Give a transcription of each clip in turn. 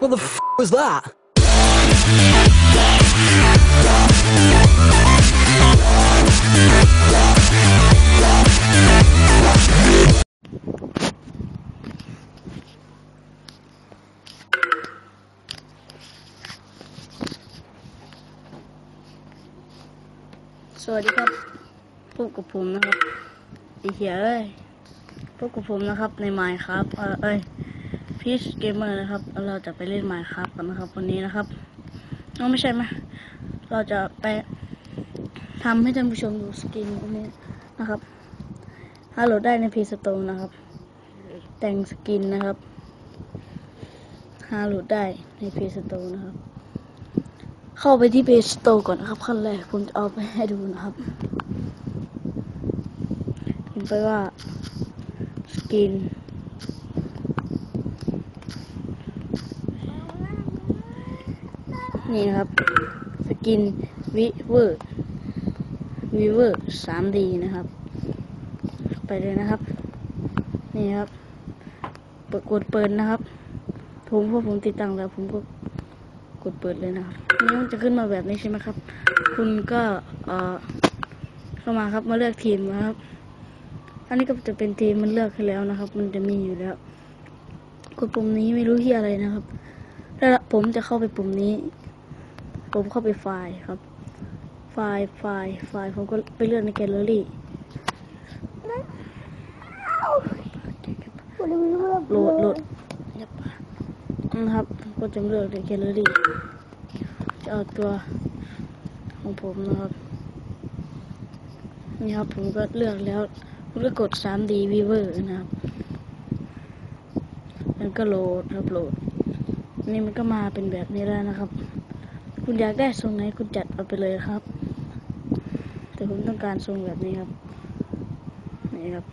What the f was that? สวัสดีครับพบกับผมนะครับไอเหี้ยเอ้ยพบกับผมนะครับในไมค์ครับ เอ้ย พีชเกมเมอร์นะครับ เราจะไปเล่นไมค์ครับกันนะครับ วันนี้นะครับเอาไม่ใช่ไหมเราจะไปทำให้ท่านผู้ชมดูสกินตรงนี้นะครับถ้าโหลดได้ในพีสโตนะครับ แต่งสกินนะครับหาโหลดได้ในพีสโตนะครับ เข้าไปที่เพจสโตร์ก่อนนะครับขั้นแรกผมจะเอาไปให้ดูนะครับพิมไปว่าสกิน นี่นะครับ สกินวิเวอร์วิเวอร์สามดีนะครับ ไปเลยนะครับ นี่ครับเปิดกดเปิดนะครับ ผมพอผมติดตั้งแล้วผมก็กดเปิดเลยนะครับนี่มันจะขึ้นมาแบบนี้ใช่ไหมครับ คุณก็เออเข้ามาครับมาเลือกทีมนะครับ อันนี้ก็จะเป็นทีมมันเลือกให้แล้วนะครับ มันจะมีอยู่แล้วกดปุ่มนี้ไม่รู้ที่อะไรนะครับแล้วผมจะเข้าไปปุ่มนี้ ผมเข้าไปไฟล์ครับ ไฟล์ไฟล์ไฟล์ผมก็ไปเลือกในแกลเลอรี่โหลดโหลดนะครับผมก็จะเลือกในแกลเลอรี่จะเอาตัวของผมนะครับ นี่ครับผมก็เลือกแล้วผมก็กด 3D Viewer นะครับมันก็โหลดครับโหลด นี่มันก็มาเป็นแบบนี้แล้วนะครับ คุณอยากได้ทรงไหนคุณจัดเอาไปเลยครับ แต่ผมต้องการทรงแบบนี้ครับนี่ครับ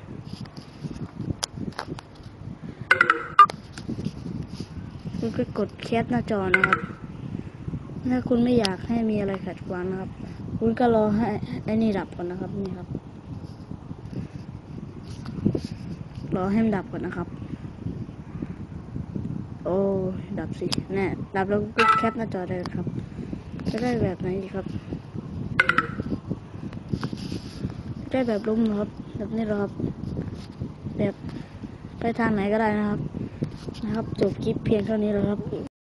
คุณก็กดแคปหน้าจอนะครับ ถ้าคุณไม่อยากให้มีอะไรขัดขวางนะครับ คุณก็รอให้ไอ้นี่ดับก่อนนะครับนี่ครับ รอให้มันดับก่อนนะครับ โอ้ดับสิแน่ดับแล้วก็แคปหน้าจอได้เลยครับ จะได้แบบไหนดีครับ ได้แบบลุมนะครับ แบบนี้เหรอครับ แบบไปทางไหนก็ได้นะครับ นะครับ จบคลิปเพียงเท่านี้แล้วครับ